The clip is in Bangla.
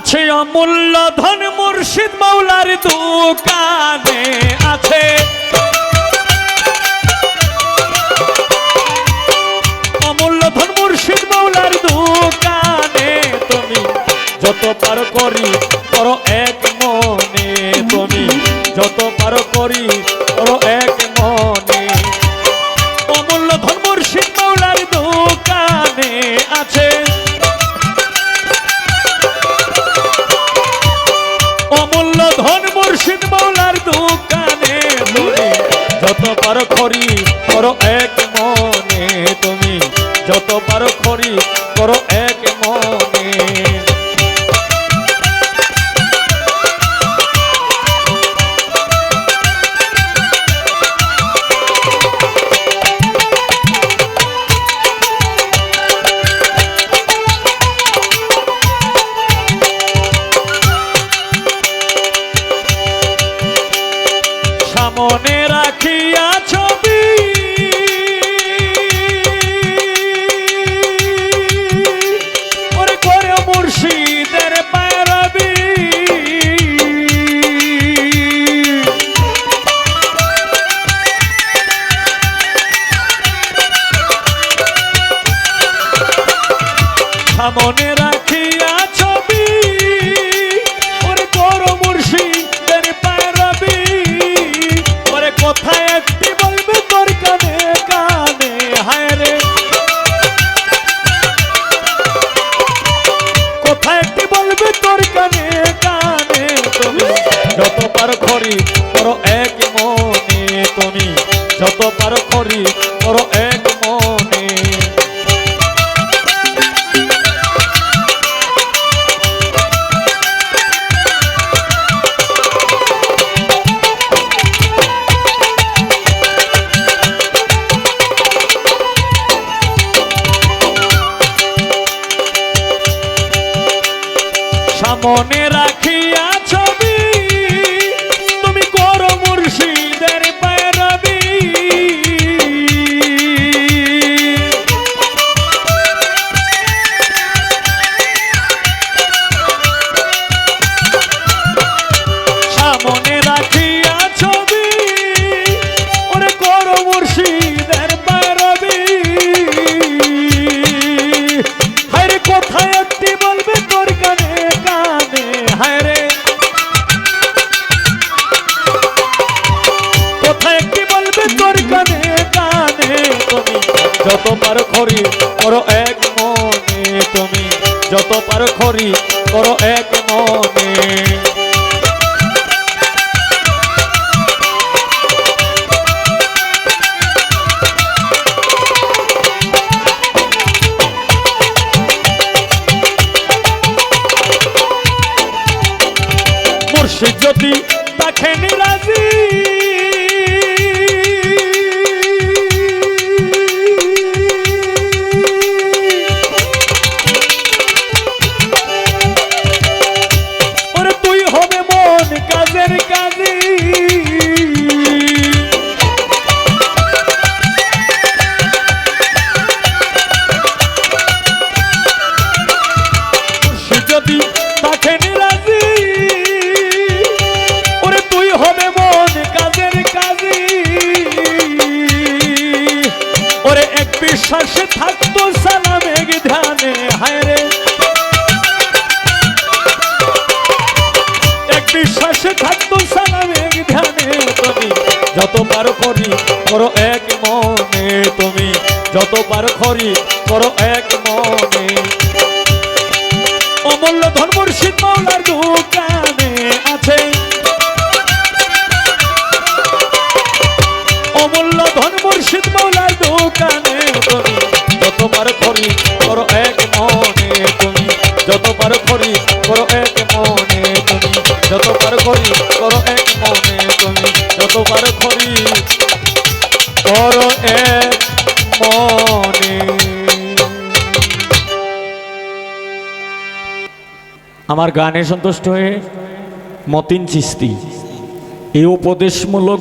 আছে অমূল্য ধন মুর্শিদ মাওলার দোকানে আছে। অমূল্য ধন মুর্শিদ মাওলার দোকানে তুমি যত পার করি করো এক করো এক মনে তুমি যত পারো খরি করো এক মনে। সামনে সামনে রাখিয়া ছবি। তুমি করো মুর্শিদের পায়রাবি। সামনে রাখিয়া করো এক মনে তুমি যত পার খরি করো এক মনে। মুর্শিদ যদি কাজের কাজী যদি তাকে নিরাজি, ওরে তুই হবে মন কাজের কাজী। ওরে এক বিশ্বাসে থাকতো সালামে ধ্যানে হায় রে থাকতো সালামে ধ্যানে তুমি যত পার করি করো এক মনে তুমি যত পার করি করো এক মনে। অমূল্য ধর্মর শীত মাওলার দোকানে আমার গানে সন্তুষ্ট হয়ে মতিন চিস্তি এই উপদেশমূলক